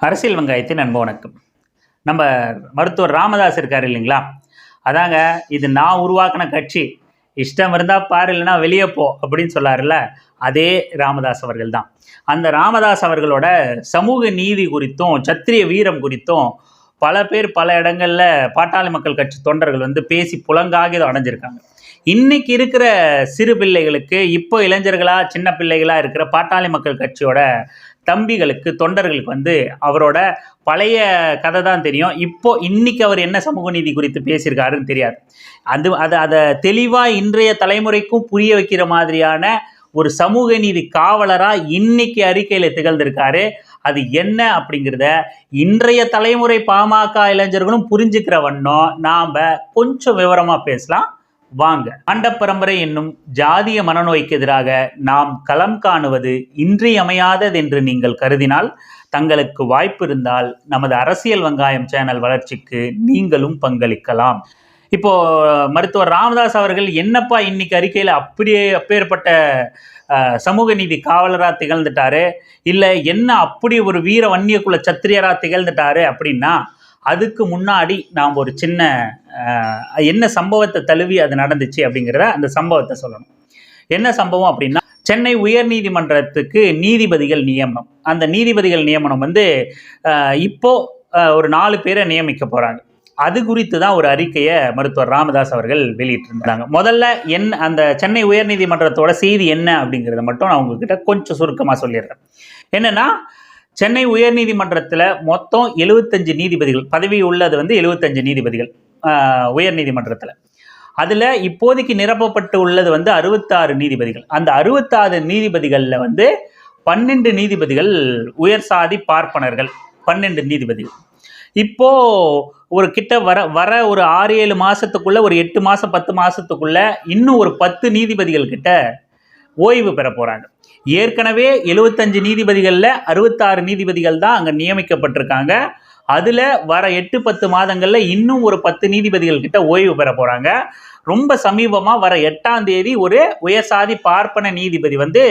அரசியல் வெங்காயத்தின் அன்பு வணக்கம். நம்ம மருத்துவர் ராமதாஸ் இருக்கார் இல்லைங்களா? அதாங்க இது நான் உருவாக்கின கட்சி. இஷ்டம் இருந்தால் பாரு இல்லைன்னா வெளியே போ அப்படின்னு சொல்லாருல்ல? அதே ராமதாஸ் அவர்கள் தான் அந்த ராமதாஸ் அவர்களோட சமூக நீதி குறித்தும் சத்திரிய வீரம் குறித்தும் பல பேர் பல இடங்கள்ல பாட்டாளி மக்கள் கட்சி தொண்டர்கள் வந்து பேசி புலங்காகி அடைஞ்சிருக்காங்க. இன்னைக்கு இருக்கிற சிறு பிள்ளைகளுக்கு இப்போ இளைஞர்களாக சின்ன பிள்ளைகளாக இருக்கிற பாட்டாளி மக்கள் கட்சியோட தம்பிகளுக்கு தொண்டர்களுக்கு வந்து அவரோட பழைய கதை தான் தெரியும். இப்போ இன்னைக்கு அவர் என்ன சமூக நீதி குறித்து பேசியிருக்காருன்னு தெரியாது. அது அதை அதை தெளிவாக இன்றைய தலைமுறைக்கும் புரிய வைக்கிற மாதிரியான ஒரு சமூக நீதி காவலராக இன்னைக்கு அறிக்கையில் திகழ்ந்திருக்காரு. அது என்ன அப்படிங்கிறத இன்றைய தலைமுறை பாமக இளைஞர்களும் புரிஞ்சுக்கிற வண்ணம் நாம் கொஞ்சம் விவரமாக பேசலாம். வாங்க. ஆண்டப்பரம்பரை என்னும் ஜாதிய மனநோய்க்கு எதிராக நாம் களம் காணுவது இன்றியமையாதது என்று நீங்கள் கருதினால் தங்களுக்கு வாய்ப்பு இருந்தால் நமது அரசியல் வெங்காயம் சேனல் வளர்ச்சிக்கு நீங்களும் பங்களிக்கலாம். இப்போ மருத்துவர் ராமதாஸ் அவர்கள் என்னப்பா இன்னைக்கு அறிக்கையில் அப்படியே அப்பேற்பட்ட சமூக நீதி காவலராக திகழ்ந்துட்டாரு? இல்லை என்ன அப்படி ஒரு வீர வன்னியக்குள்ள சத்திரியராக திகழ்ந்துட்டாரு அப்படின்னா அதுக்கு முன்னாடி நாம் ஒரு சின்ன என்ன சம்பவத்தை தழுவி அது நடந்துச்சு அப்படிங்கிறத அந்த சம்பவத்தை சொல்லணும். என்ன சம்பவம் அப்படின்னா சென்னை உயர்நீதிமன்றத்துக்கு நீதிபதிகள் நியமனம். அந்த நீதிபதிகள் நியமனம் வந்து இப்போ ஒரு நாலு பேரை நியமிக்க போகிறாங்க அது குறித்து தான் ஒரு அறிக்கையை மருத்துவர் ராமதாஸ் அவர்கள் வெளியிட்டிருந்தாங்க. முதல்ல என் அந்த சென்னை உயர்நீதிமன்றத்தோட செய்தி என்ன அப்படிங்கிறத மட்டும் நான் உங்ககிட்ட கொஞ்சம் சுருக்கமாக சொல்லிடுறேன். என்னன்னா சென்னை உயர்நீதிமன்றத்தில் மொத்தம் எழுபத்தஞ்சு நீதிபதிகள் பதவி உள்ளது வந்து எழுபத்தஞ்சு நீதிபதிகள் உயர்நீதிமன்றத்தில். அதில் இப்போதைக்கு நிரப்பப்பட்டு உள்ளது வந்து அறுபத்தாறு நீதிபதிகள். அந்த அறுபத்தாறு நீதிபதிகளில் வந்து பன்னெண்டு நீதிபதிகள் உயர் சாதி பார்ப்பனர்கள் பன்னெண்டு நீதிபதிகள். இப்போ ஒரு கிட்ட வர வர ஒரு ஆறு ஏழு மாதத்துக்குள்ளே ஒரு எட்டு மாதம் பத்து மாதத்துக்குள்ளே இன்னும் ஒரு பத்து நீதிபதிகள் கிட்ட ஓய்வு பெற போகிறாங்க ஏற்கனவே எழுபத்தஞ்சு நீதிபதிகளில் அறுபத்தாறு நீதிபதிகள் தான் அங்கே நியமிக்கப்பட்டிருக்காங்க. அதில் வர எட்டு பத்து மாதங்களில் இன்னும் ஒரு பத்து நீதிபதிகள் கிட்ட ஓய்வு பெற போகிறாங்க ரொம்ப சமீபமாக வர எட்டாம் தேதி ஒரு உயர்சாதி பார்ப்பன நீதிபதி வந்து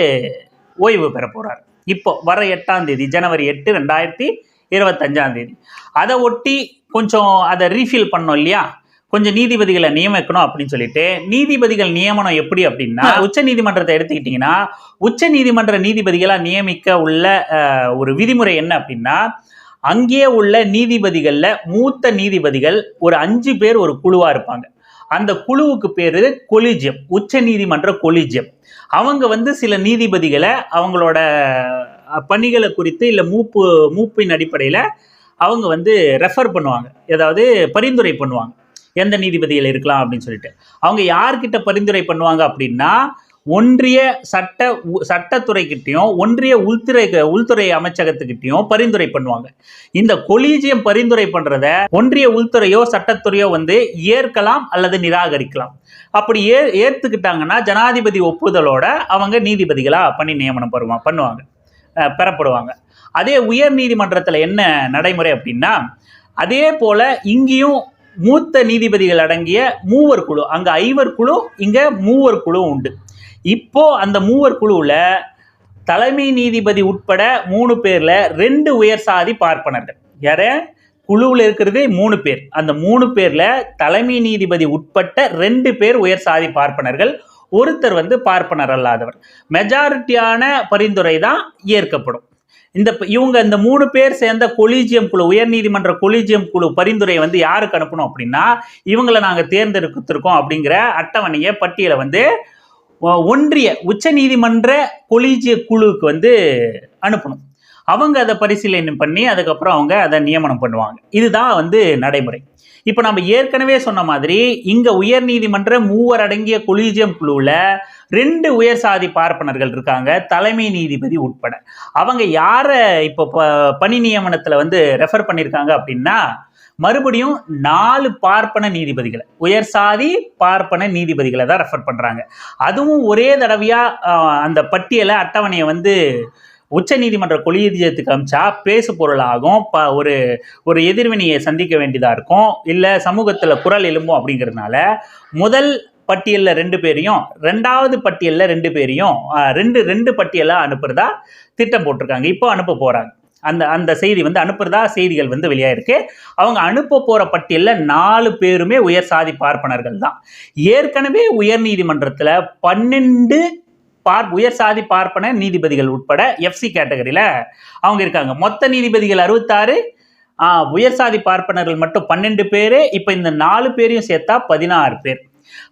ஓய்வு பெற போகிறார் இப்போ வர எட்டாம் தேதி ஜனவரி எட்டு ரெண்டாயிரத்தி இருபத்தஞ்சாம் தேதி. அதை ஒட்டி கொஞ்சம் அதை ரீஃபில் பண்ணோம் இல்லையா? கொஞ்சம் நீதிபதிகளை நியமிக்கணும் அப்படின்னு சொல்லிட்டு நீதிபதிகள் நியமனம் எப்படி அப்படின்னா உச்ச நீதிமன்றத்தை எடுத்துக்கிட்டிங்கன்னா உச்ச நீதிமன்ற நீதிபதிகளாக நியமிக்க உள்ள ஒரு விதிமுறை என்ன அப்படின்னா அங்கேயே உள்ள நீதிபதிகளில் மூத்த நீதிபதிகள் ஒரு அஞ்சு பேர் ஒரு குழுவாக இருப்பாங்க. அந்த குழுவுக்கு பேர் கொலிஜியம் உச்ச நீதிமன்ற கொலிஜியம். அவங்க வந்து சில நீதிபதிகளை அவங்களோட பணிகளை குறித்து இல்லை மூப்பு மூப்பின் அடிப்படையில் அவங்க வந்து ரெஃபர் பண்ணுவாங்க. ஏதாவது பரிந்துரை பண்ணுவாங்க. எந்த நீதிபதியில் இருக்கலாம் அப்படின்னு சொல்லிட்டு. அவங்க யார்கிட்ட பரிந்துரை பண்ணுவாங்க அப்படின்னா ஒன்றிய சட்ட உ- சட்டத்துறைக்கிட்டையும் ஒன்றிய உள்துறை உள்துறை அமைச்சகத்துக்கிட்டையும் பரிந்துரை பண்ணுவாங்க. இந்த கொலீஜியம் பரிந்துரை பண்ணுறத ஒன்றிய உள்துறையோ சட்டத்துறையோ வந்து ஏற்கலாம் அல்லது நிராகரிக்கலாம். அப்படி ஏ ஏற்றுக்கிட்டாங்கன்னா ஜனாதிபதி ஒப்புதலோட அவங்க நீதிபதிகளாக பணி நியமனம் பெறுவாங்க பண்ணுவாங்க. பெறப்படுவாங்க. அதே உயர் நீதிமன்றத்தில் என்ன நடைமுறை அப்படின்னா அதே போல் இங்கேயும் மூத்த நீதிபதிகள் அடங்கிய மூவர் குழு. அங்கே ஐவர் குழு இங்கே மூவர் குழு உண்டு. இப்போ அந்த மூவர் குழுவில் தலைமை நீதிபதி உட்பட மூணு பேரில் ரெண்டு உயர் சாதி பார்ப்பனர்கள். யார? குழுவில் இருக்கிறதே மூணு பேர். அந்த மூணு பேரில் தலைமை நீதிபதி உட்பட்ட ரெண்டு பேர் உயர் சாதி பார்ப்பனர்கள். ஒருத்தர் வந்து பார்ப்பனர் அல்லாதவர். மெஜாரிட்டியான பரிந்துரை தான் ஏற்கப்படும். இந்த இவங்க இந்த மூணு பேர் சேர்ந்த கொலீஜியம் குழு உயர்நீதிமன்ற கொலீஜியம் குழு பரிந்துரை வந்து யாருக்கு அனுப்பணும் அப்படின்னா இவங்களை நாங்கள் தேர்ந்தெடுத்திருக்கோம் அப்படிங்கிற அட்டவணையை பட்டியலை வந்து ஒன்றிய ஒன்றிய உச்சநீதிமன்ற கொலீஜிய குழுவுக்கு வந்து அனுப்பணும். அவங்க அதை பரிசீலனை பண்ணி அதுக்கப்புறம் அவங்க அதை நியமனம் பண்ணுவாங்க. இதுதான் வந்து நடைமுறை. இப்போ நம்ம ஏற்கனவே சொன்ன மாதிரி இங்கே உயர்நீதிமன்ற மூவர் அடங்கிய கொலீஜியம் குழுவில் ரெண்டு உயர் சாதி பார்ப்பனர்கள் இருக்காங்க தலைமை நீதிபதி உட்பட. அவங்க யாரை இப்போ ப- பணி நியமனத்தில் வந்து ரெஃபர் பண்ணியிருக்காங்க அப்படின்னா மறுபடியும் நாலு பார்ப்பன நீதிபதிகளை உயர் சாதி பார்ப்பன நீதிபதிகளை தான் ரெஃபர் பண்ணுறாங்க அதுவும் ஒரே தடவையாக அந்த பட்டியலை அட்டவணையை வந்து உச்ச நீதிமன்ற கொலிஜியத்துக்கு அமிச்சா பேசு பொருளாகும். ப ஒரு ஒரு எதிர்வினையை சந்திக்க வேண்டியதாக இருக்கும். இல்லை சமூகத்தில் குரல் எழும்பும் அப்படிங்கிறதுனால முதல் பட்டியலில் ரெண்டு பேரையும் ரெண்டாவது பட்டியலில் ரெண்டு பேரையும் ரெண்டு ரெண்டு பட்டியலாக அனுப்புறதா திட்டம் போட்டிருக்காங்க. இப்போ அனுப்ப போகிறாங்க அந்த அந்த செய்தி வந்து அனுப்புறதா செய்திகள் வந்து வெளியாயிருக்கு. அவங்க அனுப்ப போகிற பட்டியலில் நாலு பேருமே உயர் சாதி பார்ப்பனர்கள் தான். ஏற்கனவே உயர் நீதிமன்றத்தில் பன்னெண்டு பார் உயர் சாதி பார்ப்பன நீதிபதிகள் உட்பட எஃப்சி கேட்டகரியில் அவங்க இருக்காங்க. மொத்த நீதிபதிகள் அறுபத்தாறு உயர் சாதி பார்ப்பனர்கள் மட்டும் பன்னெண்டு பேர் இப்போ இந்த நாலு பேரையும் சேர்த்தா பதினாறு பேர்.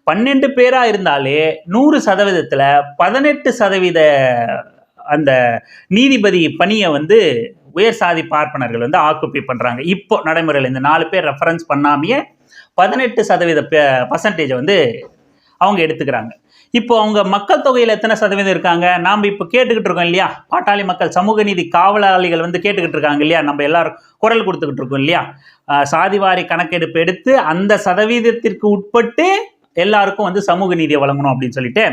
பன்னெண்டு பேராக இருந்தாலே நூறு சதவீதத்தில் பதினெட்டு சதவீத அந்த நீதிபதி பணியை வந்து உயர் சாதி பார்ப்பனர்கள் வந்து ஆக்குப்பை பண்ணுறாங்க இப்போ நடைமுறையில் இந்த நாலு பேர் ரெஃபரன்ஸ் பண்ணாமையே பதினெட்டு சதவீத பர்சன்டேஜை வந்து அவங்க எடுத்துக்கிறாங்க. இப்போ அவங்க மக்கள் தொகையில் எத்தனை சதவீதம் இருக்காங்க? நாம் இப்போ கேட்டுக்கிட்டு இருக்கோம் இல்லையா? பாட்டாளி மக்கள் சமூக நீதி காவலாளிகள் வந்து கேட்டுக்கிட்டு இருக்காங்க இல்லையா? நம்ம எல்லாரும் குரல் கொடுத்துக்கிட்டு இருக்கோம் இல்லையா? சாதிவாரி கணக்கெடுப்பு எடுத்து அந்த சதவீதத்திற்கு உட்பட்டு எல்லாருக்கும் வந்து சமூக நீதியை வழங்கணும் அப்படின்னு சொல்லிட்டு.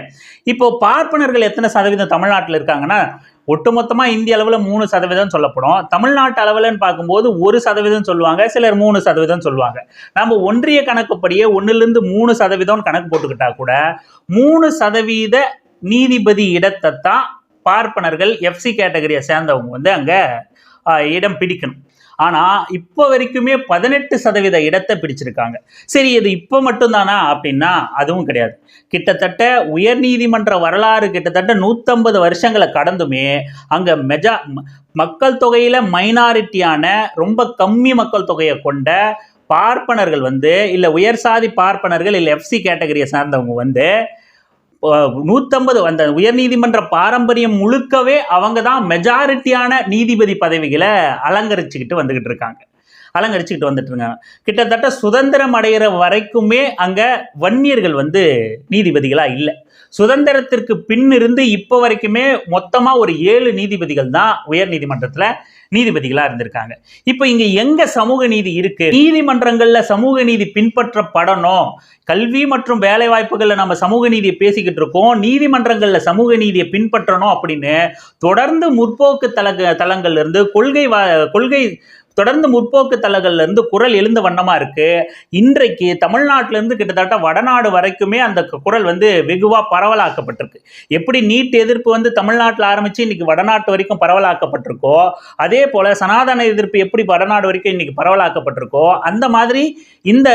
இப்போ பார்ப்பனர்கள் எத்தனை சதவீதம் தமிழ்நாட்டில் இருக்காங்கன்னா ஒட்டுமொத்தமாக இந்திய அளவில் மூணு சதவீதம் சொல்லப்படும். தமிழ்நாட்டு அளவில்னு பார்க்கும்போது ஒரு சதவீதம் சொல்லுவாங்க சிலர் மூணு சதவீதம் சொல்லுவாங்க. நம்ம ஒன்றிய கணக்குப்படியே ஒன்றுலேருந்து மூணு சதவீதம் கணக்கு போட்டுக்கிட்டா கூட மூணு சதவீத நீதிபதி இடத்தை தான் பார்ப்பனர்கள் எஃப்சி கேட்டகரியை சேர்ந்தவங்க வந்து அங்கே இடம் பிடிக்கணும். ஆனால் இப்போ வரைக்குமே பதினெட்டு சதவீத இடத்தை பிடிச்சிருக்காங்க. சரி இது இப்போ மட்டும்தானா அப்படின்னா அதுவும் கிடையாது. கிட்டத்தட்ட உயர்நீதிமன்ற வரலாறு கிட்டத்தட்ட நூற்றம்பது வருஷங்களை கடந்துமே அங்கே மெஜா மக்கள் தொகையில் மைனாரிட்டியான ரொம்ப கம்மி மக்கள் தொகையை கொண்ட பார்ப்பனர்கள் வந்து இல்லை உயர் சாதி பார்ப்பனர்கள் இல்லை எஃப்சி கேட்டகரியை சார்ந்தவங்க வந்து நூற்றம்பது அந்த உயர்நீதிமன்ற பாரம்பரியம் முழுக்கவே அவங்க தான் மெஜாரிட்டியான நீதிபதி பதவிகளை அலங்கரிச்சுக்கிட்டு வந்துக்கிட்டு இருக்காங்க. அலங்கரிச்சுக்கிட்டு வந்துட்டு இருக்காங்க கிட்டத்தட்ட சுதந்திரம் அடைகிற வரைக்குமே அங்கே வன்னியர்கள் வந்து நீதிபதிகளாக இல்லை. சுதந்திரத்திற்கு பின் இருந்து இப்போ வரைக்குமே மொத்தமாக ஒரு ஏழு நீதிபதிகள் தான் உயர் நீதிமன்றத்தில் நீதிபதிகளாக இருந்திருக்காங்க. இப்போ இங்கே எங்கே சமூக நீதி இருக்கு? நீதிமன்றங்களில் சமூக நீதி பின்பற்றப்படணும். கல்வி மற்றும் வேலை வாய்ப்புகளில் நம்ம சமூக நீதியை பேசிக்கிட்டு இருக்கோம். நீதிமன்றங்களில் சமூக நீதியை பின்பற்றணும் அப்படின்னு தொடர்ந்து முற்போக்கு தல தளங்கள்ல இருந்து கொள்கை வா கொள்கை தொடர்ந்து முற்போக்கு தலங்கள்ல இருந்து குரல் எழுந்த வண்ணமாக இருக்குது இன்றைக்கு தமிழ்நாட்டிலேருந்து கிட்டத்தட்ட வடநாடு வரைக்குமே அந்த குரல் வந்து வெகுவாக பரவலாக்கப்பட்டிருக்கு. எப்படி நீட் எதிர்ப்பு வந்து தமிழ்நாட்டில் ஆரம்பித்து இன்னைக்கு வடநாட்டு வரைக்கும் பரவலாக்கப்பட்டிருக்கோ அதே போல் சனாதன எதிர்ப்பு எப்படி வடநாடு வரைக்கும் இன்றைக்கி பரவலாக்கப்பட்டிருக்கோ அந்த மாதிரி இந்த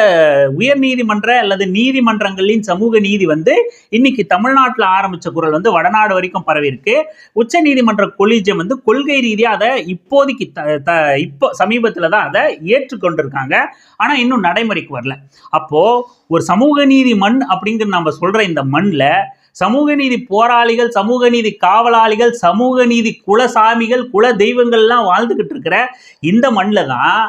உயர் நீதிமன்ற அல்லது நீதிமன்றங்களின் சமூக நீதி வந்து இன்னைக்கு தமிழ்நாட்டில் ஆரம்பித்த குரல் வந்து வடநாடு வரைக்கும் பரவி இருக்கு உச்ச நீதிமன்ற கொலிஜியம் வந்து கொள்கை ரீதியாக அதை இப்போதைக்கு த- த- இப்போ சமீபத்தில் தான் அதை ஏற்றுக்கொண்டிருக்காங்க. ஆனால் இன்னும் நடைமுறைக்கு வரல. அப்போது ஒரு சமூக நீதி மண் அப்படிங்கிற நம்ம சொல்கிற இந்த மண்ணில் சமூக நீதி போராளிகள் சமூக நீதி காவலாளிகள் சமூக நீதி குலசாமிகள் குல தெய்வங்கள்லாம் வாழ்ந்துக்கிட்டு இருக்கிற இந்த மண்ணில் தான்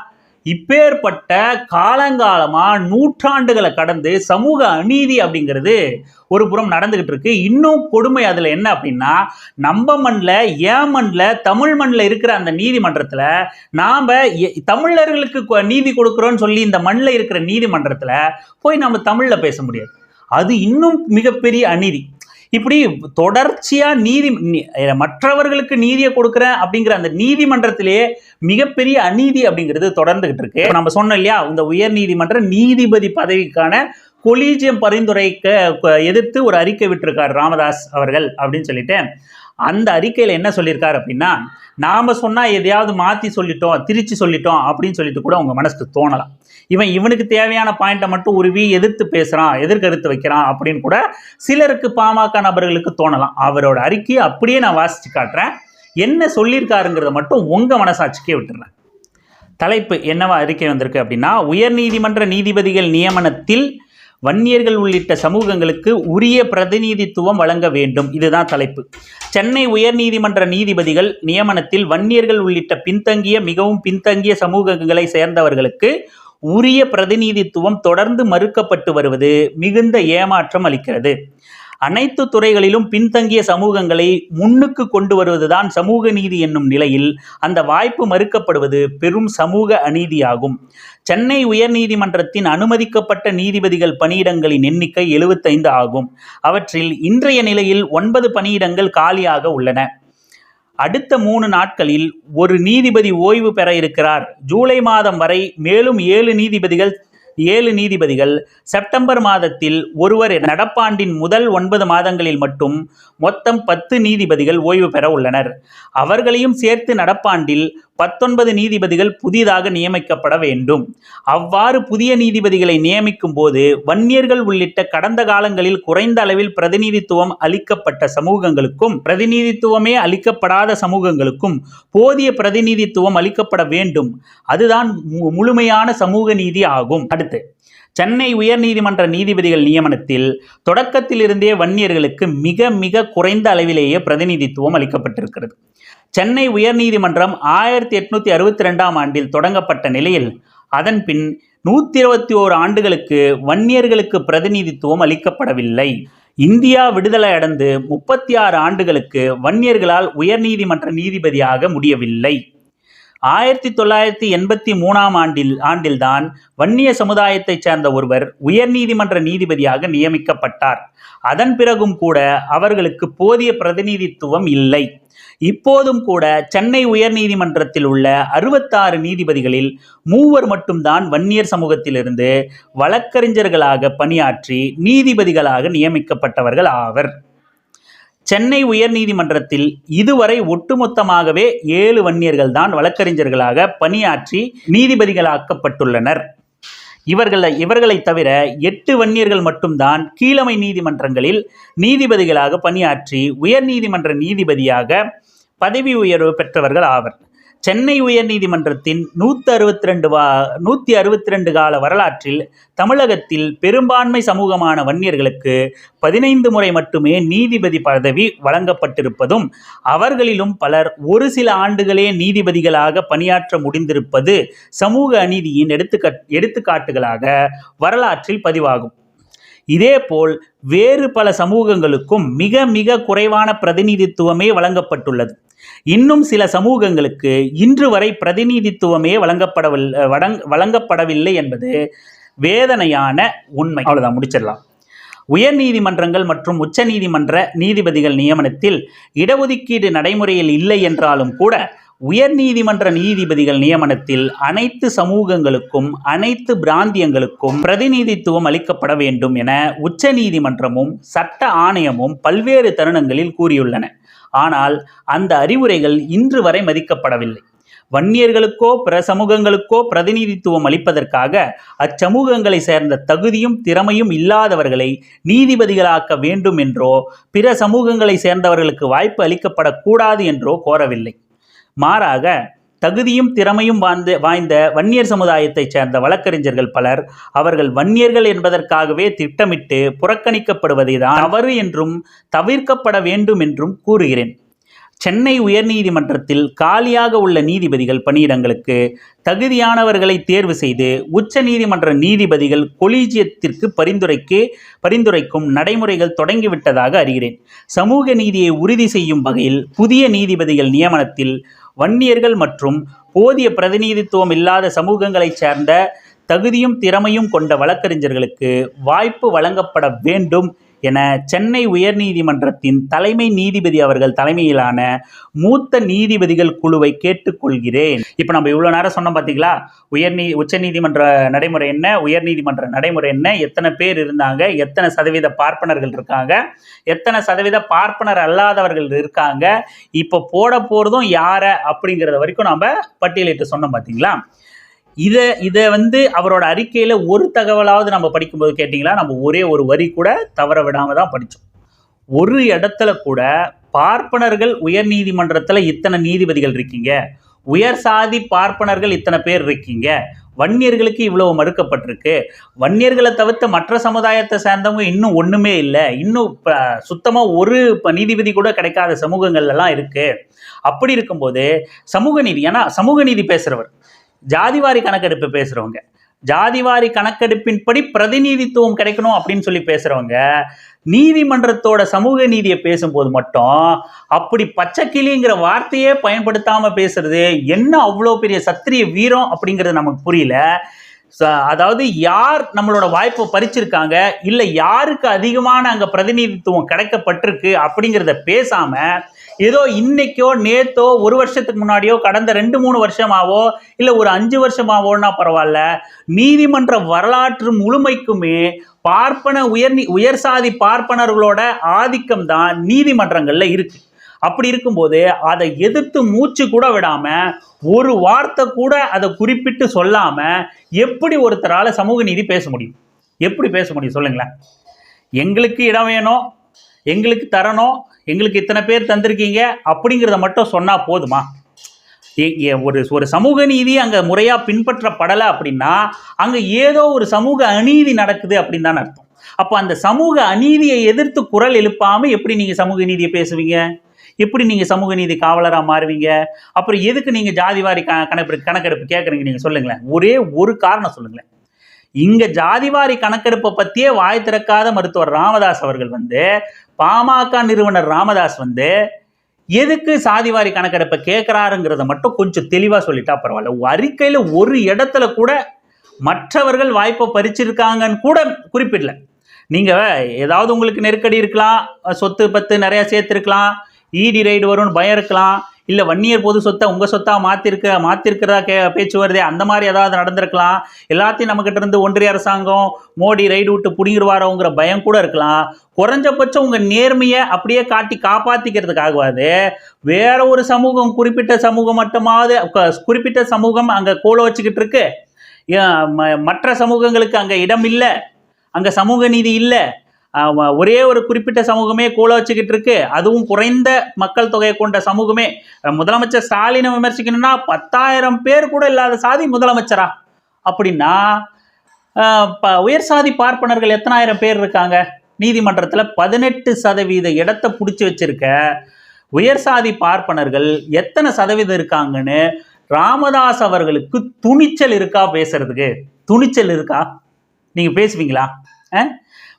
இப்பேற்பட்ட காலங்காலமாக நூற்றாண்டுகளை கடந்து சமூக அநீதி அப்படிங்கிறது ஒரு புறம் நடந்துகிட்டு இருக்கு. இன்னும் கொடுமை அதில் என்ன அப்படின்னா நம்ம மண்ணில் ஏன் மண்ணில் தமிழ் மண்ணில் இருக்கிற அந்த நீதிமன்றத்தில் நாம் தமிழர்களுக்கு நீதி கொடுக்குறோன்னு சொல்லி இந்த மண்ணில் இருக்கிற நீதிமன்றத்தில் போய் நம்ம தமிழில் பேச முடியாது. அது இன்னும் மிகப்பெரிய அநீதி. இப்படி தொடர்ச்சியா நீதி மற்றவர்களுக்கு நீதியை கொடுக்குறேன் அப்படிங்கிற அந்த நீதிமன்றத்திலேயே மிகப்பெரிய அநீதி அப்படிங்கிறது தொடர்ந்துகிட்டு இருக்கு. நம்ம சொன்னோம் இல்லையா இந்த உயர் நீதிமன்ற நீதிபதி பதவிக்கான கொலீஜியம் பரிந்துரைக்க எதிர்த்து ஒரு அறிக்கை விட்டிருக்கார் ராமதாஸ் அவர்கள் அப்படின்னு சொல்லிட்டு. அந்த அறிக்கையில் என்ன சொல்லியிருக்காரு அப்படின்னா நாம் சொன்னால் எதையாவது மாற்றி சொல்லிட்டோம் திரிச்சு சொல்லிட்டோம் அப்படின்னு சொல்லிட்டு கூட உங்கள் மனசுக்கு தோணலாம் இவன் இவனுக்கு தேவையான பாயிண்ட்டை மட்டும் உருவி எதிர்த்து பேசுகிறான் எதிர்கருத்து வைக்கிறான் அப்படின்னு கூட சிலருக்கு பாமக நபர்களுக்கு தோணலாம். அவரோட அறிக்கையை அப்படியே நான் வாசித்து காட்டுறேன். என்ன சொல்லியிருக்காருங்கிறத மட்டும் உங்கள் மனசாட்சிக்கே விட்டுறேன். தலைப்பு என்னவா அறிக்கை வந்திருக்கு அப்படின்னா உயர்நீதிமன்ற நீதிபதிகள் நியமனத்தில் வன்னியர்கள் உள்ளிட்ட சமூகங்களுக்கு உரிய பிரதிநிதித்துவம் வழங்க வேண்டும். இதுதான் தலைப்பு. சென்னை உயர்நீதிமன்ற நீதிபதிகள் நியமனத்தில் வன்னியர்கள் உள்ளிட்ட பின்தங்கிய மிகவும் பின்தங்கிய சமூகங்களை சேர்ந்தவர்களுக்கு உரிய பிரதிநிதித்துவம் தொடர்ந்து மறுக்கப்பட்டு வருவது மிகுந்த ஏமாற்றம் அளிக்கிறது. அனைத்து துறைகளிலும் பின்தங்கிய சமூகங்களை முன்னுக்கு கொண்டு வருவதுதான் சமூக நீதி என்னும் நிலையில் அந்த வாய்ப்பு மறுக்கப்படுவது பெரும் சமூக அநீதியாகும். சென்னை உயர்நீதிமன்றத்தின் அனுமதிக்கப்பட்ட நீதிபதிகள் பணியிடங்களின் எண்ணிக்கை 75 ஆகும். அவற்றில் இன்றைய நிலையில் ஒன்பது பணியிடங்கள் காலியாக உள்ளன. அடுத்த மூணு நாட்களில் ஒரு நீதிபதி ஓய்வு பெற இருக்கிறார். ஜூலை மாதம் வரை மேலும் ஏழு நீதிபதிகள் ஏழு நீதிபதிகள் செப்டம்பர் மாதத்தில் ஒருவர் நடப்பாண்டின் முதல் ஒன்பது மாதங்களில் மட்டும் மொத்தம் பத்து நீதிபதிகள் ஓய்வு பெற உள்ளனர். அவர்களையும் சேர்த்து நடப்பாண்டில் பத்தொன்பது நீதிபதிகள் புதிதாக நியமிக்கப்பட வேண்டும். அவ்வாறு புதிய நீதிபதிகளை நியமிக்கும் போது வன்னியர்கள் உள்ளிட்ட கடந்த காலங்களில் குறைந்த அளவில் பிரதிநிதித்துவம் அளிக்கப்பட்ட சமூகங்களுக்கும் பிரதிநிதித்துவமே அளிக்கப்படாத சமூகங்களுக்கும் போதிய பிரதிநிதித்துவம் அளிக்கப்பட வேண்டும். அதுதான் மு- முழுமையான சமூக நீதி ஆகும். அடுத்து சென்னை உயர்நீதிமன்ற நீதிபதிகள் நியமனத்தில் தொடக்கத்திலிருந்தே வன்னியர்களுக்கு மிக மிக குறைந்த அளவிலேயே பிரதிநிதித்துவம் அளிக்கப்பட்டிருக்கிறது. சென்னை உயர்நீதிமன்றம் ஆயிரத்தி எட்நூத்தி அறுபத்தி ரெண்டாம் ஆண்டில் தொடங்கப்பட்ட நிலையில் அதன் பின் நூற்றி இருபத்தி ஓரு ஆண்டுகளுக்கு வன்னியர்களுக்கு பிரதிநிதித்துவம் அளிக்கப்படவில்லை. இந்தியா விடுதலை அடைந்து முப்பத்தி ஆறு ஆண்டுகளுக்கு வன்னியர்களால் உயர்நீதிமன்ற நீதிபதியாக முடியவில்லை. ஆயிரத்தி தொள்ளாயிரத்தி எண்பத்தி மூணாம் ஆண்டில் ஆண்டில்தான் வன்னிய சமுதாயத்தைச் சேர்ந்த ஒருவர் உயர்நீதிமன்ற நீதிபதியாக நியமிக்கப்பட்டார். அதன் பிறகும் கூட அவர்களுக்கு போதிய பிரதிநிதித்துவம் இல்லை. இப்போதும் கூட சென்னை உயர்நீதிமன்றத்தில் உள்ள அறுபத்தாறு நீதிபதிகளில் மூவர் மட்டும்தான் வன்னியர் சமூகத்திலிருந்து வழக்கறிஞர்களாக பணியாற்றி நீதிபதிகளாக நியமிக்கப்பட்டவர்கள் ஆவர். சென்னை உயர்நீதிமன்றத்தில் இதுவரை ஒட்டுமொத்தமாகவே ஏழு வன்னியர்கள் தான் வழக்கறிஞர்களாக பணியாற்றி நீதிபதிகளாக்கப்பட்டுள்ளனர். இவர்களை இவர்களை தவிர எட்டு வன்னியர்கள் மட்டும்தான் கீழமை நீதிமன்றங்களில் நீதிபதிகளாக பணியாற்றி உயர்நீதிமன்ற நீதிபதியாக பதவி உயர்வு பெற்றவர்கள் ஆவர். சென்னை உயர்நீதிமன்றத்தின் நூற்றி அறுபத்தி ரெண்டு வா நூற்றி அறுபத்தி ரெண்டு கால வரலாற்றில் தமிழகத்தில் பெரும்பான்மை சமூகமான வன்னியர்களுக்கு பதினைந்து முறை மட்டுமே நீதிபதி பதவி வழங்கப்பட்டிருப்பதும் அவர்களிலும் பலர் ஒரு சில ஆண்டுகளே நீதிபதிகளாக பணியாற்ற முடிந்திருப்பது சமூக அநீதியின் எடுத்துக்கட் எடுத்துக்காட்டுகளாக வரலாற்றில் பதிவாகும். இதேபோல் வேறு பல சமூகங்களுக்கும் மிக மிக குறைவான பிரதிநிதித்துவமே வழங்கப்பட்டுள்ளது. இன்னும் சில சமூகங்களுக்கு இன்று வரை பிரதிநிதித்துவமே வழங்கப்படவில்லை வழங்கப்படவில்லை என்பது வேதனையான உண்மை. அவ்வளோதான் முடிச்சிடலாம். உயர்நீதிமன்றங்கள் மற்றும் உச்ச நீதிமன்ற நீதிபதிகள் நியமனத்தில் இடஒதுக்கீடு நடைமுறையில் இல்லை என்றாலும் கூட உயர் நீதிமன்ற நீதிபதிகள் நியமனத்தில் அனைத்து சமூகங்களுக்கும் அனைத்து பிராந்தியங்களுக்கும் பிரதிநிதித்துவம் அளிக்கப்பட வேண்டும் என உச்சநீதிமன்றமும் சட்ட ஆணையமும் பல்வேறு தருணங்களில் கூறியுள்ளன. ஆனால் அந்த அறிவுரைகள் இன்று வரை மதிக்கப்படவில்லை. வன்னியர்களுக்கோ பிற சமூகங்களுக்கோ பிரதிநிதித்துவம் அளிப்பதற்காக அச்சமூகங்களை சேர்ந்த தகுதியும் திறமையும் இல்லாதவர்களை நீதிபதிகளாக்க வேண்டும் என்றோ பிற சமூகங்களை சேர்ந்தவர்களுக்கு வாய்ப்பு அளிக்கப்படக்கூடாது என்றோ கோரவில்லை. மாறாக தகுதியும் திறமையும் வாய்ந்த வாய்ந்த வன்னியர் சமுதாயத்தைச் சேர்ந்த வழக்கறிஞர்கள் பலர் அவர்கள் வன்னியர்கள் என்பதற்காகவே திட்டமிட்டு புறக்கணிக்கப்படுவதை தான் தவறு என்றும் தவிர்க்கப்பட வேண்டும் என்றும் கூறுகிறேன். சென்னை உயர்நீதிமன்றத்தில் காலியாக உள்ள நீதிபதிகள் பணியிடங்களுக்கு தகுதியானவர்களை தேர்வு செய்து உச்ச நீதிமன்ற நீதிபதிகள் கொலீஜியத்திற்கு பரிந்துரைக்கு பரிந்துரைக்கும் நடைமுறைகள் தொடங்கிவிட்டதாக அறிகிறேன். சமூக நீதியை உறுதி செய்யும் வகையில் புதிய நீதிபதிகள் நியமனத்தில் வன்னியர்கள் மற்றும் போதிய பிரதிநிதித்துவம் இல்லாத சமூகங்களைச் சேர்ந்த தகுதியும் திறமையும் கொண்ட வழக்கறிஞர்களுக்கு வாய்ப்பு வழங்கப்பட வேண்டும் என சென்னை உயர்நீதிமன்றத்தின் தலைமை நீதிபதி அவர்கள் தலைமையிலான மூத்த நீதிபதிகள் குழுவை கேட்டுக்கொள்கிறேன். இப்போ நம்ம இவ்வளோ நேரம் சொன்னோம் பார்த்தீங்களா உயர்நீ உச்சநீதிமன்ற நடைமுறை என்ன? உயர்நீதிமன்ற நடைமுறை என்ன? எத்தனை பேர் இருந்தாங்க? எத்தனை சதவீத பார்ப்பனர்கள் இருக்காங்க? எத்தனை சதவீத பார்ப்பனர் அல்லாதவர்கள் இருக்காங்க? இப்போ போட போகிறதும் யாரை அப்படிங்கிறத வரைக்கும் நம்ம பட்டியலிட்டு சொன்னோம் பார்த்தீங்களா இதை இதை வந்து அவரோட அறிக்கையில் ஒரு தகவலாவது நம்ம படிக்கும்போது கேட்டிங்களா நம்ம ஒரே ஒரு வரி கூட தவற விடாமல் தான் படித்தோம் ஒரு இடத்துல கூட பார்ப்பனர்கள் உயர் நீதிமன்றத்தில் இத்தனை நீதிபதிகள் இருக்கீங்க. உயர் சாதி பார்ப்பனர்கள் இத்தனை பேர் இருக்கீங்க. வன்னியர்களுக்கு இவ்வளவு மறுக்கப்பட்டிருக்கு. வன்னியர்களை தவிர்த்த மற்ற சமுதாயத்தை சேர்ந்தவங்க இன்னும் ஒன்றுமே இல்லை. இன்னும் இப்போ சுத்தமாக ஒரு இப்போ நீதிபதி கூட கிடைக்காத சமூகங்கள்லாம் இருக்குது அப்படி இருக்கும்போது சமூக நீதி ஏன்னா சமூக நீதி பேசுகிறவர் ஜாதிவாரி கணக்கெடுப்பு பேசுகிறவங்க ஜாதிவாரி கணக்கெடுப்பின்படி பிரதிநிதித்துவம் கிடைக்கணும் அப்படின்னு சொல்லி பேசுகிறவங்க நீதிமன்றத்தோட சமூக நீதியை பேசும்போது மட்டும் அப்படி பச்சைக்கிளிங்கிற வார்த்தையே பயன்படுத்தாமல் பேசுறது என்ன அவ்வளோ பெரிய சத்திரிய வீரம் அப்படிங்கிறது நமக்கு புரியல. அதாவது யார் நம்மளோட வாய்ப்பை பறிச்சிருக்காங்க இல்லை யாருக்கு அதிகமான அங்கே பிரதிநிதித்துவம் கிடைக்கப்பட்டிருக்கு அப்படிங்கிறத பேசாமல் ஏதோ இன்னைக்கோ நேத்தோ ஒரு வருஷத்துக்கு முன்னாடியோ கடந்த ரெண்டு மூணு வருஷமாவோ இல்லை ஒரு அஞ்சு வருஷமாவோன்னா பரவாயில்ல. நீதிமன்ற வரலாற்று முழுமைக்குமே பார்ப்பன உயர் உயர் சாதி பார்ப்பனர்களோட ஆதிக்கம் தான் நீதிமன்றங்களில் இருக்கு. அப்படி இருக்கும்போது அதை எதிர்த்து மூச்சு கூட விடாம ஒரு வார்த்தை கூட அதை குறிப்பிட்டு சொல்லாம எப்படி ஒருத்தரால சமூக நீதி பேச முடியும்? எப்படி பேச முடியும்? சொல்லுங்களேன். எங்களுக்கு இடம் வேணும் எங்களுக்கு தரணும் எங்களுக்கு இத்தனை பேர் தந்திருக்கீங்க அப்படிங்கிறத மட்டும் சொன்னால் போதுமா? ஏ- ஏ- ஒரு ஒரு சமூக நீதி அங்கே முறையாக பின்பற்றப்படலை அப்படின்னா அங்கே ஏதோ ஒரு சமூக அநீதி நடக்குது அப்படின்னு தான் அர்த்தம். அப்போ அந்த சமூக அநீதியை எதிர்த்து குரல் எழுப்பாமல் எப்படி நீங்கள் சமூக நீதியை பேசுவீங்க? எப்படி நீங்கள் சமூக நீதி காவலராக மாறுவீங்க? அப்புறம் எதுக்கு நீங்கள் ஜாதிவாரி க கணக்கெடுப்பு கணக்கெடுப்பு கேட்குறீங்க நீங்கள் சொல்லுங்களேன். ஒரே ஒரு காரணம் சொல்லுங்களேன். இங்கே ஜாதிவாரி கணக்கெடுப்பை பற்றியே வாய் திறக்காத மருத்துவர் ராமதாஸ் அவர்கள் வந்து பாமக நிறுவனர் ராமதாஸ் வந்து எதுக்கு சாதிவாரி கணக்கெடுப்பை கேட்குறாருங்கிறத மட்டும் கொஞ்சம் தெளிவாக சொல்லிட்டா பரவாயில்ல. அறிக்கையில் ஒரு இடத்துல கூட மற்றவர்கள் வாய்ப்பை பறிச்சிருக்காங்கன்னு கூட குறிப்பிடல. நீங்கள் ஏதாவது உங்களுக்கு நெருக்கடி இருக்கலாம் சொத்து பத்து நிறையா சேர்த்துருக்கலாம் இடி ரைடு வரும்னு பயம் இருக்கலாம் இல்லை வன்னியர் பொது சொத்தை உங்கள் சொத்தாக மாற்றிருக்க மாற்றிருக்கிறதா கே பேச்சு வருதே? அந்த மாதிரி ஏதாவது நடந்திருக்கலாம். எல்லாத்தையும் நம்மக்கிட்ட இருந்து ஒன்றிய அரசாங்கம் மோடி ரைடு விட்டு பிடிங்கிடுவாரோங்கிற பயம் கூட இருக்கலாம். குறைஞ்சபட்சம் உங்கள் நேர்மையை அப்படியே காட்டி காப்பாற்றிக்கிறதுக்காகவாது வேற ஒரு சமூகம் குறிப்பிட்ட சமூகம் மட்டுமாவது க- குறிப்பிட்ட சமூகம் அங்கே கூல வச்சுக்கிட்டு இருக்கு. ம- மற்ற சமூகங்களுக்கு அங்கே இடம் இல்லை. அங்கே சமூக நீதி இல்லை. ஒரே ஒரு குறிப்பிட்ட சமூகமே கூல வச்சுக்கிட்டு இருக்கு. அதுவும் குறைந்த மக்கள் தொகையை கொண்ட சமூகமே. முதலமைச்சர் ஸ்டாலினை விமர்சிக்கணும்னா பத்தாயிரம் பேர் கூட இல்லாத சாதி முதலமைச்சரா? அப்படின்னா ப- உயர் சாதி பார்ப்பனர்கள் எத்தனாயிரம் பேர் இருக்காங்க? நீதிமன்றத்தில் பதினெட்டு சதவீத இடத்தை பிடிச்சி வச்சிருக்க உயர் சாதி பார்ப்பனர்கள் எத்தனை சதவீதம் இருக்காங்கன்னு ராமதாஸ் அவர்களுக்கு துணிச்சல் இருக்கா பேசுறதுக்கு? துணிச்சல் இருக்கா? நீங்க பேசுவீங்களா? ஆ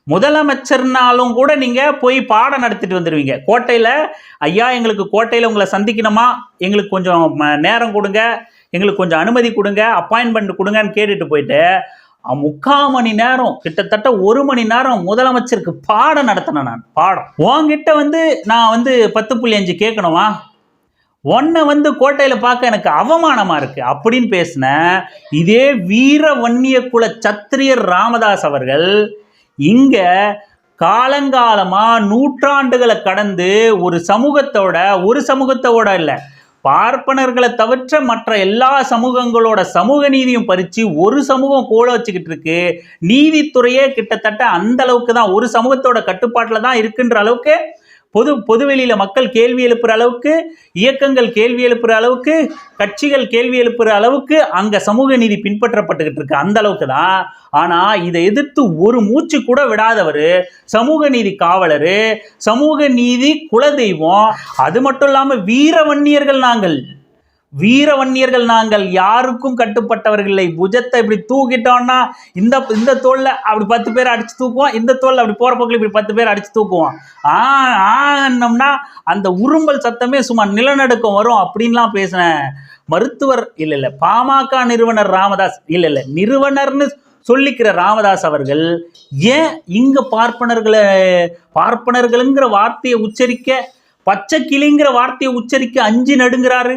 முதலமைச்சர்னாலும் கூட நீங்கள் போய் பாடம் நடத்திட்டு வந்துடுவீங்க கோட்டையில் ஐயா எங்களுக்கு கோட்டையில் உங்களை சந்திக்கணுமா? எங்களுக்கு கொஞ்சம் ம- நேரம் கொடுங்க. எங்களுக்கு கொஞ்சம் அனுமதி கொடுங்க. அப்பாயின்மெண்ட் கொடுங்கன்னு கேட்டுட்டு போயிட்டு முக்கால் மணி நேரம் கிட்டத்தட்ட ஒரு மணி நேரம் முதலமைச்சருக்கு பாடம் நடத்தினேன் நான். பாடம். உங்ககிட்ட வந்து நான் வந்து பத்து புள்ளி அஞ்சு கேட்கணுமா? உன்னை வந்து கோட்டையில் பார்க்க எனக்கு அவமானமாக இருக்குது அப்படின்னு பேசின இதே வீர வன்னிய குல சத்திரியர் ராமதாஸ் அவர்கள் இங்க காலங்காலமா நூற்றாண்டுகளை கடந்து ஒரு சமூகத்தோட ஒரு சமூகத்தோட இல்லை. பார்ப்பனர்களை தவிர்த்த மற்ற எல்லா சமூகங்களோட சமூக நீதியும் பறித்து ஒரு சமூகம் கோல வச்சுக்கிட்டு இருக்கு. நீதித்துறையே கிட்டத்தட்ட அந்த அளவுக்கு தான் ஒரு சமூகத்தோட கட்டுப்பாட்டில் தான் இருக்குன்ற அளவுக்கு பொது பொதுவெளியில் மக்கள் கேள்வி எழுப்புற அளவுக்கு இயக்கங்கள் கேள்வி எழுப்புற அளவுக்கு கட்சிகள் கேள்வி எழுப்புற அளவுக்கு அங்கே சமூக நீதி பின்பற்றப்பட்டுக்கிட்டு இருக்கு. அந்த அளவுக்கு தான். ஆனால் இதை எதிர்த்து ஒரு மூச்சு கூட விடாதவர் சமூக நீதி காவலர் சமூக நீதி குலதெய்வம் அது மட்டும் இல்லாம வீரவன்னியர்கள் நாங்கள். வீரவன்னியர்கள் நாங்கள் யாருக்கும் கட்டுப்பட்டவர்கள் இல்லை புஜத்தை இப்படி தூக்கிட்டோம்னா இந்த இந்த தோல்ல அப்படி பத்து பேர் அடிச்சு தூக்குவோம் இந்த தோல்ல அப்படி போற பக்கம் இப்படி பத்து பேர் அடிச்சு தூக்குவோம். ஆ ஆனோம்னா அந்த உரும்பல் சத்தமே சும்மா நிலநடுக்கம் வரும் அப்படின்லாம் பேசினேன். மருத்துவர் இல்லை இல்லை பாமக நிறுவனர் ராமதாஸ் இல்லை இல்லை நிறுவனர்னு சொல்லிக்கிற ராமதாஸ் அவர்கள் ஏன் இங்க பார்ப்பனர்களை பார்ப்பனர்களுங்கிற வார்த்தையை உச்சரிக்க பச்சை கிளிங்கிற வார்த்தையை உச்சரிக்க அஞ்சு நடுங்கிறாரு?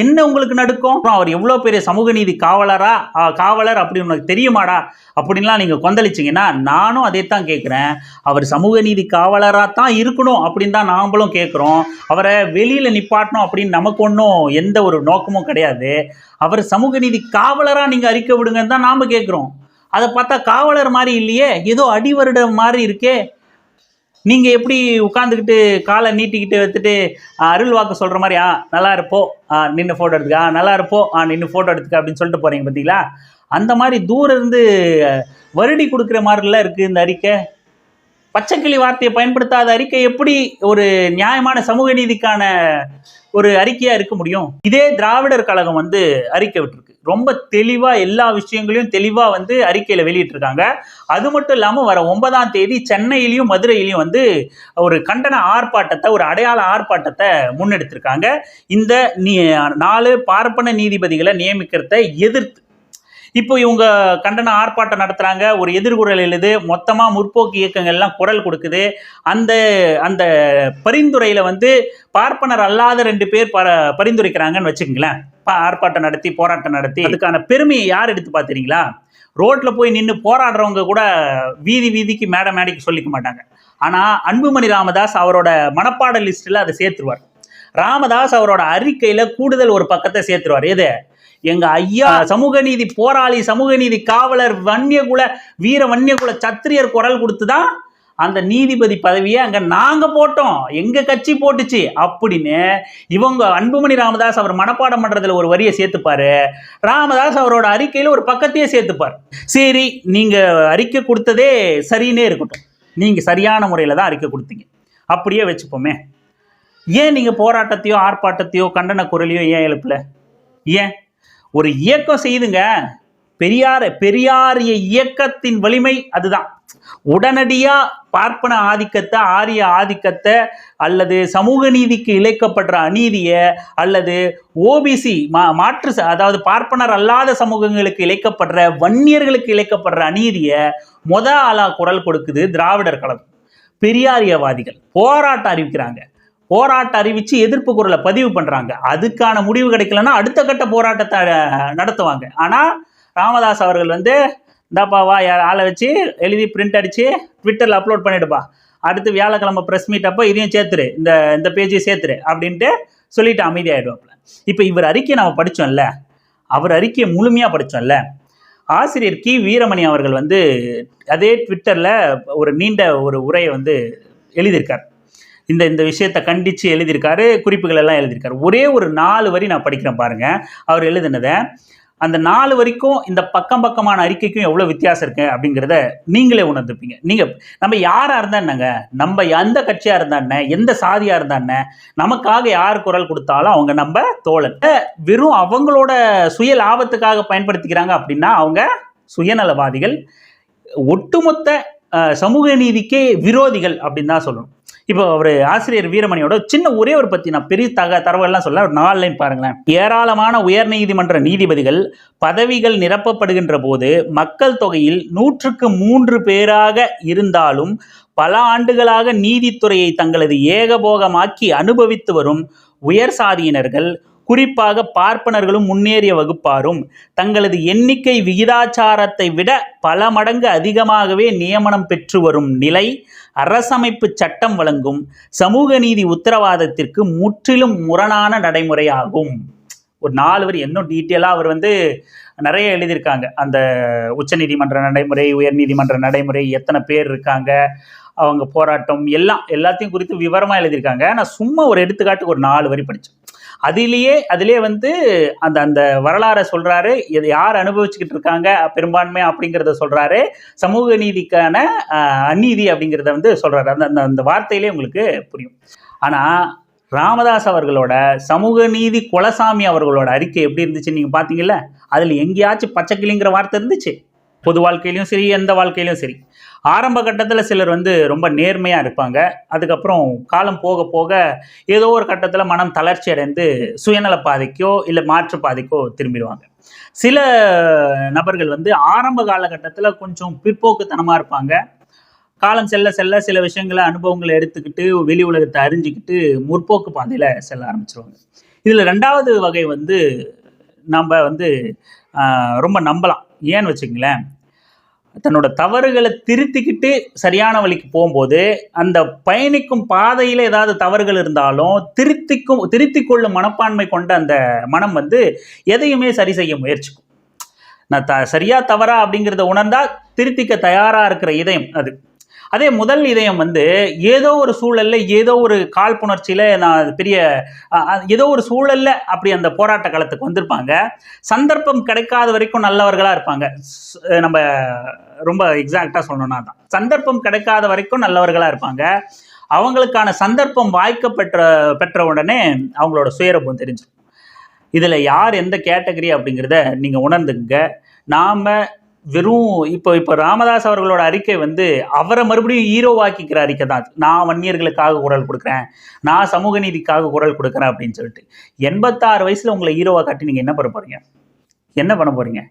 என்ன உங்களுக்கு நடுக்கும்? அவர் எவ்வளோ பெரிய சமூக நீதி காவலரா? காவலர் அப்படின்னு உனக்கு தெரியுமாடா? அப்படின்லாம் நீங்கள் கொந்தளிச்சிங்கன்னா நானும் அதே தான் கேட்குறேன். அவர் சமூக நீதி காவலராக தான் இருக்கணும் அப்படின்னு தான் நாம்பளும் கேட்குறோம். அவரை வெளியில் நிப்பாட்டணும் அப்படின்னு நமக்கு ஒன்றும் எந்த ஒரு நோக்கமும் கிடையாது. அவர் சமூக நீதி காவலராக நீங்கள் அறிக்கை விடுங்கன்னு தான் நாம் கேட்குறோம். அதை பார்த்தா காவலர் மாதிரி இல்லையே? ஏதோ அடிவருடம் மாதிரி இருக்கே. நீங்கள் எப்படி உட்காந்துக்கிட்டு காலை நீட்டிக்கிட்டு வச்சுட்டு அருள் வாக்கு சொல்கிற மாதிரி ஆ நல்லா இருப்போ. ஆ நின்று ஃபோட்டோ எடுத்துக்க. ஆ நல்லா இருப்போ. ஆ நின்று ஃபோட்டோ எடுத்துக்க அப்படின்னு சொல்லிட்டு போறீங்க பார்த்தீங்களா அந்த மாதிரி தூரம் இருந்து வருடி கொடுக்குற மாதிரிலாம் இருக்குது இந்த அறிக்கை? பச்சைக்கிளி வார்த்தையை பயன்படுத்தாத அறிக்கை எப்படி ஒரு நியாயமான சமூக நீதிக்கான ஒரு அறிக்கையா இருக்க முடியும்? இதே திராவிடர் கழகம் வந்து அறிக்கை விட்டுருக்கு. ரொம்ப தெளிவா எல்லா விஷயங்களையும் தெளிவா வந்து அறிக்கையில வெளியிட்டிருக்காங்க. அது மட்டும் இல்லாம வர ஒன்பதாம் தேதி சென்னையிலையும் மதுரையிலையும் வந்து ஒரு கண்டன ஆர்ப்பாட்டத்தை ஒரு அடையாள ஆர்ப்பாட்டத்தை முன்னெடுத்திருக்காங்க. இந்த நீ நாலு பார்ப்பன நீதிபதிகளை நியமிக்கிறத எதிர்த்து இப்போ இவங்க கண்டன ஆர்ப்பாட்டம் நடத்துறாங்க ஒரு எதிர்குரல் எழுது மொத்தமா முற்போக்கு இயக்கங்கள்லாம் குரல் கொடுக்குது. அந்த அந்த பரிந்துரையில வந்து பார்ப்பனர் அல்லாத ரெண்டு பேர் பரிந்துரைக்கிறாங்கன்னு வச்சுக்கோங்களேன். ஆர்ப்பாட்டம் நடத்தி போராட்டம் நடத்தி அதுக்கான பெருமையை யார் எடுத்து பார்த்துறீங்களா? ரோட்ல போய் நின்று போராடுறவங்க கூட வீதி வீதிக்கு மேடை மேடைக்கு சொல்லிக்க மாட்டாங்க. ஆனா அன்புமணி ராமதாஸ் அவரோட மனப்பாட லிஸ்ட்ல அதை சேர்த்துருவார். ராமதாஸ் அவரோட அறிக்கையில கூடுதல் ஒரு பக்கத்தை சேர்த்துருவார். எது? எங்க ஐயா சமூக நீதி போராளி சமூக நீதி காவலர் வன்னியகுல வீர வன்னியகுல சத்திரியர் குரல் கொடுத்துதான் அந்த நீதிபதி பதவியை அங்க நாங்க போட்டோம். எங்க கட்சி போட்டுச்சு? அப்படின்னு இவங்க அன்புமணி ராமதாஸ் அவர் மனப்பாடம் பண்றதுல ஒரு வரியை சேர்த்துப்பாரு. ராமதாஸ் அவரோட அறிக்கையில ஒரு பக்கத்தையே சேர்த்துப்பார். சரி நீங்க அறிக்கை கொடுத்ததே சரின்னே இருக்கட்டும். நீங்க சரியான முறையில தான் அறிக்கை கொடுத்தீங்க. அப்படியே வச்சுப்போமே. ஏன் நீங்க போராட்டத்தையோ ஆர்ப்பாட்டத்தையோ கண்டன குரலையோ ஏன் எழுப்பல? ஏன்? ஒரு இயக்கம் செய்துங்க. பெரியார பெரியாரிய இயக்கத்தின் வலிமை அதுதான். உடனடியா பார்ப்பன ஆதிக்கத்தை ஆரிய ஆதிக்கத்தை அல்லது சமூக நீதிக்கு இழைக்கப்படுற அநீதியை அல்லது ஓபிசி மா மாற்று அதாவது பார்ப்பனர் அல்லாத சமூகங்களுக்கு இழைக்கப்படுற வன்னியர்களுக்கு இழைக்கப்படுற அநீதியை மொத ஆளா குரல் கொடுக்குது திராவிடர் கழகம். பெரியாரியவாதிகள். போராட்டம் அறிவிக்கிறாங்க. போராட்டம் அறிவிச்சு எதிர்ப்பு குரலை பதிவு பண்றாங்க. அதுக்கான முடிவு கிடைக்கலன்னா அடுத்த கட்ட போராட்டத்தை நடத்துவாங்க. ஆனா ராமதாஸ் அவர்கள் வந்து இந்தாப்பா வா யார் ஆளை வச்சு எழுதி பிரிண்ட் அடிச்சு ட்விட்டரில் அப்லோட் பண்ணிடுப்பா. அடுத்து வியாழக்கிழமை ப்ரெஸ் மீட் அப்போ இதையும் சேர்த்துரு. இந்த இந்த பேஜையும் சேர்த்துரு அப்படின்ட்டு சொல்லிட்டு அமைதியாயிடுவாப்புல. இப்போ இவர் அறிக்கையை நம்ம படித்தோம்ல அவர் அறிக்கையை முழுமையாக படித்தோம்ல ஆசிரியர் கி. வீரமணி அவர்கள் வந்து அதே ட்விட்டரில் ஒரு நீண்ட ஒரு உரையை வந்து எழுதியிருக்கார். இந்த இந்த விஷயத்தை கண்டித்து எழுதியிருக்காரு குறிப்புகள் எல்லாம் எழுதியிருக்காரு. ஒரே ஒரு நாலு வரி நான் படிக்கிறேன் பாருங்க. அவர் எழுதினதை அந்த நாலு வரைக்கும் இந்த பக்கம் பக்கமான அறிக்கைக்கும் எவ்வளோ வித்தியாசம் இருக்கு அப்படிங்கிறத நீங்களே உணர்ந்துப்பீங்க. நீங்கள் நம்ம யாராக இருந்தா என்னங்க? நம்ம எந்த கட்சியாக இருந்தா என்ன? எந்த சாதியாக இருந்தா என்ன? நமக்காக யார் குரல் கொடுத்தாலும் அவங்க நம்ம தோழன். வெறும் அவங்களோட சுய லாபத்துக்காக பயன்படுத்திக்கிறாங்க அப்படின்னா அவங்க சுயநலவாதிகள். ஒட்டுமொத்த சமூக நீதிக்கே விரோதிகள் அப்படின்னு தான் சொல்லணும். இப்போ அவர் ஆசிரியர் வீரமணியோட சின்ன ஒரே ஒரு பற்றி நான் பெரிய தக தரவுகள்லாம் சொல்ல ஒரு நாலு லைன் பாருங்களேன். ஏராளமான உயர் நீதிமன்ற நீதிபதிகள் பதவிகள் நிரப்பப்படுகின்ற போது மக்கள் தொகையில் நூற்றுக்கு மூன்று பேராக இருந்தாலும் பல ஆண்டுகளாக நீதித்துறையை தங்களது ஏகபோகமாக்கி அனுபவித்து வரும் உயர் சாதியினர்கள் குறிப்பாக பார்ப்பனர்களும் முன்னேறிய வகுப்பாரும் தங்களது எண்ணிக்கை விகிதாச்சாரத்தை விட பல மடங்கு அதிகமாகவே நியமனம் பெற்று வரும் நிலை அரசமைப்பு சட்டம் வழங்கும் சமூக நீதி உத்தரவாதத்திற்கு முற்றிலும் முரணான நடைமுறையாகும். ஒரு நாலு வரி இன்னும் டீட்டெயிலாக அவர் வந்து நிறைய எழுதியிருக்காங்க. அந்த உச்சநீதிமன்ற நடைமுறை உயர்நீதிமன்ற நடைமுறை எத்தனை பேர் இருக்காங்க அவங்க போராட்டம் எல்லாம் எல்லாத்தையும் குறித்து விவரமாக எழுதியிருக்காங்க. நான் சும்மா ஒரு எடுத்துக்காட்டுக்கு ஒரு நாலு வரி படித்தேன் அதிலேயே அதிலே வந்து அந்த அந்த வரலாறை சொல்கிறாரு இது யார் அனுபவிச்சுக்கிட்டு இருக்காங்க பெரும்பான்மை அப்படிங்கிறத சொல்கிறாரு சமூக நீதிக்கான அநீதி அப்படிங்கிறத வந்து சொல்கிறாரு அந்த அந்த அந்த வார்த்தையிலே உங்களுக்கு புரியும். ஆனால் ராமதாஸ் அவர்களோட சமூக நீதி குலசாமி அவர்களோட அறிக்கை எப்படி இருந்துச்சு நீங்கள் பாத்தீங்கல்ல? அதில் எங்கேயாச்சும் பச்சைக்கிளிங்கிற வார்த்தை இருந்துச்சு. பொது வாழ்க்கையிலும் சரி எந்த வாழ்க்கையிலும் சரி. ஆரம்ப கட்டத்தில் சிலர் வந்து ரொம்ப நேர்மையாக இருப்பாங்க. அதுக்கப்புறம் காலம் போக போக ஏதோ ஒரு கட்டத்தில் மனம் தளர்ச்சி அடைந்து சுயநல பாதைக்கோ இல்லை மாற்று பாதைக்கோ திரும்பிடுவாங்க. சில நபர்கள் வந்து ஆரம்ப காலகட்டத்தில் கொஞ்சம் பிற்போக்குத்தனமாக இருப்பாங்க. காலம் செல்ல செல்ல சில விஷயங்களை அனுபவங்களை எடுத்துக்கிட்டு வெளி உலகத்தை அறிஞ்சிக்கிட்டு முற்போக்கு பாதையில் செல்ல ஆரம்பிச்சிருவாங்க. இதில் ரெண்டாவது வகை வந்து நம்ம வந்து ரொம்ப நம்பலாம். ஏன்னு வச்சுங்களேன் தன்னோட தவறுகளை திருத்திக்கிட்டு சரியான வழிக்கு போகும்போது அந்த பயணிக்கும் பாதையில் ஏதாவது தவறுகள் இருந்தாலும் திருத்திக்கும் திருத்தி கொள்ளும் மனப்பான்மை கொண்ட அந்த மனம் வந்து எதையுமே சரி செய்ய முயற்சிக்கும். நான் த சரியா தவறா அப்படிங்கிறத உணர்ந்தால் திருத்திக்க தயாராக இருக்கிற இதயம் அது. அதே முதல் இதயம் வந்து ஏதோ ஒரு சூழல்ல ஏதோ ஒரு காழ்ப்புணர்ச்சியில நான் பெரிய ஏதோ ஒரு சூழல்ல அப்படி அந்த போராட்ட காலத்துக்கு வந்திருப்பாங்க. சந்தர்ப்பம் கிடைக்காத வரைக்கும் நல்லவர்களா இருப்பாங்க. நம்ம ரொம்ப எக்ஸாக்டா சொல்லணும்னா தான் சந்தர்ப்பம் கிடைக்காத வரைக்கும் நல்லவர்களா இருப்பாங்க. அவங்களுக்கான சந்தர்ப்பம் வாய்க்க பெற்ற பெற்ற உடனே அவங்களோட சுயரூபம் தெரிஞ்சிடும். இதில் யார் எந்த கேட்டகரி அப்படிங்கிறத நீங்கள் உணர்ந்துங்க நாம் வெறும் இப்போ இப்போ ராமதாஸ் அவர்களோட அறிக்கை வந்து அவரை மறுபடியும் ஹீரோவாக்கிக்கிற அறிக்கை தான். நான் வன்னியர்களுக்காக குரல் கொடுக்குறேன். நான் சமூக நீதிக்காக குரல் கொடுக்குறேன் அப்படின்னு சொல்லிட்டு. எண்பத்தாறு வயசில் உங்களை ஹீரோவாக காட்டி நீங்கள் என்ன பண்ண போகிறீங்க என்ன பண்ண போகிறீங்க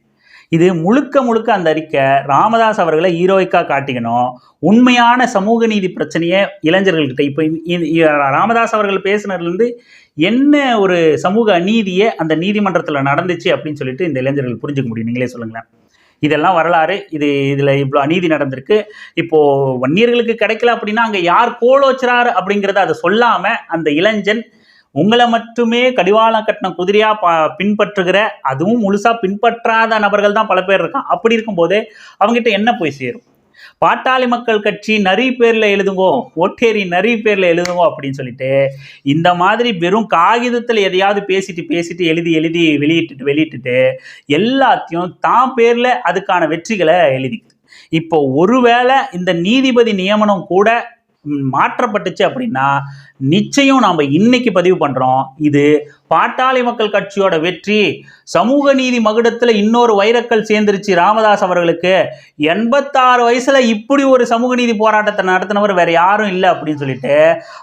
இது முழுக்க முழுக்க அந்த அறிக்கை ராமதாஸ் அவர்களை ஹீரோய்க்காக காட்டிக்கணும். உண்மையான சமூக நீதி பிரச்சனையை இளைஞர்கள்கிட்ட இப்போ ராமதாஸ் அவர்கள் பேசுனதுலேருந்து என்ன ஒரு சமூக அநீதியை அந்த நீதிமன்றத்தில் நடந்துச்சு அப்படின்னு சொல்லிட்டு இந்த இளைஞர்கள் புரிஞ்சுக்க முடியும். நீங்களே சொல்லுங்களேன். இதெல்லாம் வரலாறு. இது இதில் இவ்வளோ அநீதி நடந்திருக்கு. இப்போ வன்னியர்களுக்கு கிடைக்கல அப்படின்னா அங்கே யார் கோலோச்சுறாரு அப்படிங்கிறத அதை சொல்லாமல் அந்த இளைஞன் உங்களை மட்டுமே கடிவாளம் கட்டின குதிரையாக ப பின்பற்றுகிற அதுவும் முழுசாக பின்பற்றாத நபர்கள் தான் பல பேர் இருக்கான். அப்படி இருக்கும்போது அவங்ககிட்ட என்ன போய் சேரும்? பாட்டாளி மக்கள் கட்சி நரி பேரில் எழுதுங்கோ ஒட்டேரி நரி பேரில் எழுதுங்கோ அப்படின்னு சொல்லிட்டு இந்த மாதிரி வெறும் காகிதத்தில் எதையாவது பேசிட்டு பேசிட்டு எழுதி எழுதி வெளியிட்டுட்டு வெளியிட்டுட்டு எல்லாத்தையும் தான் பேரில் அதுக்கான வெற்றிகளை எழுதிக்குது. இப்போ ஒருவேளை இந்த நீதிபதி நியமனம் கூட மாற்றப்பட்டுச்சு அப்படின்னா நிச்சயம் நாம் இன்னைக்கு பதிவு பண்ணுறோம் இது பாட்டாளி மக்கள் கட்சியோட வெற்றி. சமூக நீதி மகுடத்தில் இன்னொரு வைரக்கல் சேர்ந்துருச்சு ராமதாஸ் அவர்களுக்கு. எண்பத்தாறு வயசுல இப்படி ஒரு சமூக நீதி போராட்டத்தை நடத்தினவர் வேற யாரும் இல்லை அப்படின்னு சொல்லிட்டு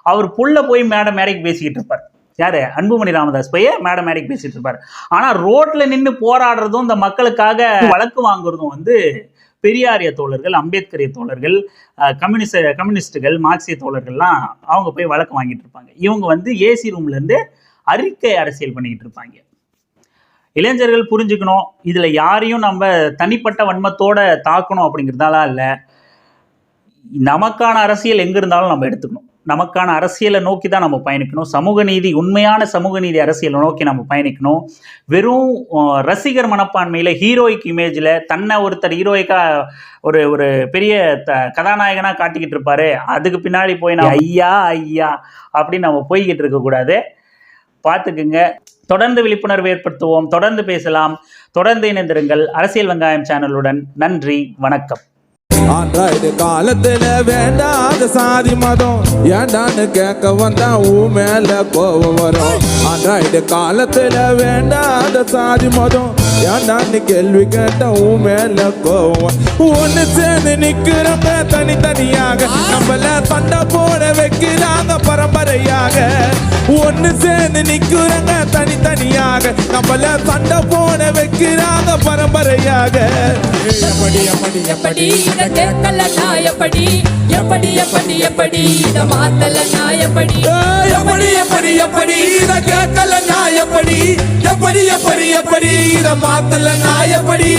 அவர் புள்ள போய் மேடம் மேடைக்கு பேசிக்கிட்டு இருப்பார். யாரு? அன்புமணி ராமதாஸ் போய் மேடம் மேடைக்கு பேசிட்டு இருப்பார். ஆனா ரோட்ல நின்று போராடுறதும் இந்த மக்களுக்காக வழக்கு வாங்குறதும் வந்து பெரியாரிய தோழர்கள் அம்பேத்கரிய தோழர்கள் கம்யூனிஸ்ட கம்யூனிஸ்ட் கம்யூனிஸ்டுகள் மார்க்சிய தோழர்கள்லாம் அவங்க போய் வழக்கு வாங்கிட்டு இருப்பாங்க. இவங்க வந்து ஏசி ரூம்லேருந்து அறிக்கை அரசியல் பண்ணிக்கிட்டு இருப்பாங்க. இளைஞர்கள் புரிஞ்சுக்கணும். இதில் யாரையும் நம்ம தனிப்பட்ட வன்மத்தோட தாக்கணும் அப்படிங்கிறதால இல்லை. நமக்கான அரசியல் எங்கே இருந்தாலும் நம்ம எடுத்துக்கணும். நமக்கான அரசியலை நோக்கி தான் நம்ம பயணிக்கணும். சமூக நீதி உண்மையான சமூக நீதி அரசியலை நோக்கி நம்ம பயணிக்கணும். வெறும் ரசிகர் மனப்பான்மையில் ஹீரோயிக் இமேஜில் தன்னை ஒருத்தர் ஹீரோயிக்கா ஒரு ஒரு பெரிய த கதாநாயகனாக காட்டிக்கிட்டு இருப்பாரு. அதுக்கு பின்னாடி போய் நான் ஐயா ஐயா அப்படின்னு நம்ம போய்கிட்டு இருக்கக்கூடாது பார்த்துக்குங்க. தொடர்ந்து விழிப்புணர்வு ஏற்படுத்துவோம். தொடர்ந்து பேசலாம். தொடர்ந்து இணைந்திருங்கள். அரசியல் வெங்காயம் சேனலுடன் நன்றி. வணக்கம். ஆண்ட்ராய்டு காலத்துல வேண்டாத சாதி மதம். ஏண்டான்னு கேட்க வந்தா உன் மேல கோவம் வரும். ஆண்ட்ராய்டு காலத்துல வேண்டாத சாதி மதம். ஏண்டான்னு கேள்வி கேட்ட உன் மேல கோவம். ஒண்ணு சேர்ந்து நிக்கிறப்ப தனித்தனியாக நம்மள சண்டை போட வைக்கிறாங்க பரம்பரையாக. ஒண்ணு சேர்ந்து நிக்கிறங்க தனித்தனியாக நம்மள சண்டை போட வைக்கிறாங்க பரம்பரையாக. எப்படி எப்படி எப்படி இத நாயப்படி எப்படி எப்படி எப்படி? இத மாத்தல நாயப்படி எப்படி எப்படி எப்படி? இத கேட்கல நாயப்படி எப்படி எப்படி எப்படி? இத மாத்தல நாயப்படி